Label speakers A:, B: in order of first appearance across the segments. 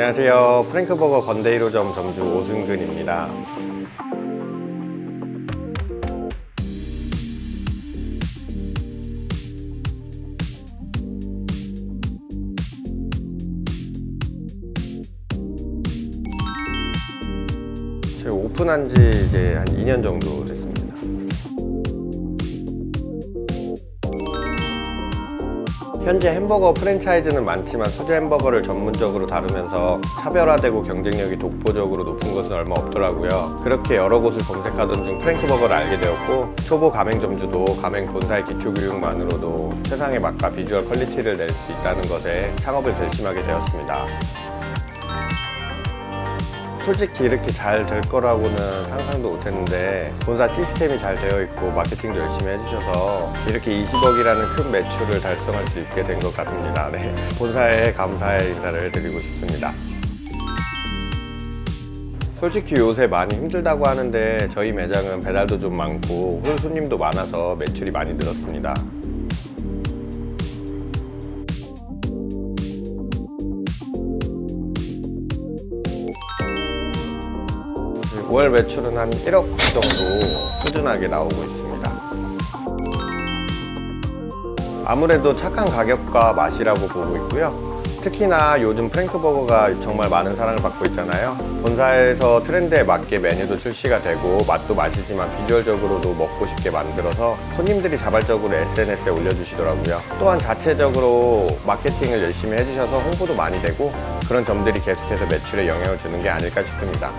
A: 안녕하세요. 프랭크버거 건대이로점 점주 오승근입니다. 저희 오픈한 지 이제 한 2년 정도 됐습니 현재 햄버거 프랜차이즈는 많지만 소재 햄버거를 전문적으로 다루면서 차별화되고 경쟁력이 독보적으로 높은 것은 얼마 없더라고요. 그렇게 여러 곳을 검색하던 중 프랭크버거를 알게 되었고 초보 가맹점주도 가맹 본사의 기초 교육만으로도 세상의 맛과 비주얼 퀄리티를 낼 수 있다는 것에 창업을 결심하게 되었습니다. 솔직히 이렇게 잘 될 거라고는 상상도 못했는데 본사 시스템이 잘 되어 있고 마케팅도 열심히 해주셔서 이렇게 20억이라는 큰 매출을 달성할 수 있게 된 것 같습니다. 네. 본사에 감사의 인사를 드리고 싶습니다. 솔직히 요새 많이 힘들다고 하는데 저희 매장은 배달도 좀 많고 홀 손님도 많아서 매출이 많이 늘었습니다. 월 매출은 한 1억 정도 꾸준하게 나오고 있습니다. 아무래도 착한 가격과 맛이라고 보고 있고요. 특히나 요즘 프랭크버거가 정말 많은 사랑을 받고 있잖아요. 본사에서 트렌드에 맞게 메뉴도 출시가 되고 맛도 맛이지만 비주얼적으로도 먹고 싶게 만들어서 손님들이 자발적으로 SNS에 올려주시더라고요. 또한 자체적으로 마케팅을 열심히 해주셔서 홍보도 많이 되고 그런 점들이 계속해서 매출에 영향을 주는 게 아닐까 싶습니다.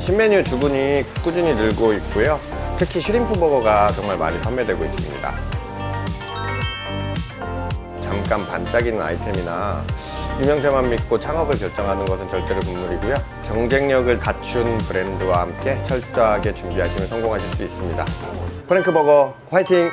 A: 신메뉴 주문이 꾸준히 늘고 있고요. 특히 슈림프 버거가 정말 많이 판매되고 있습니다. 잠깐 반짝이는 아이템이나 유명세만 믿고 창업을 결정하는 것은 절대로 금물이고요. 경쟁력을 갖춘 브랜드와 함께 철저하게 준비하시면 성공하실 수 있습니다. 프랭크 버거 화이팅!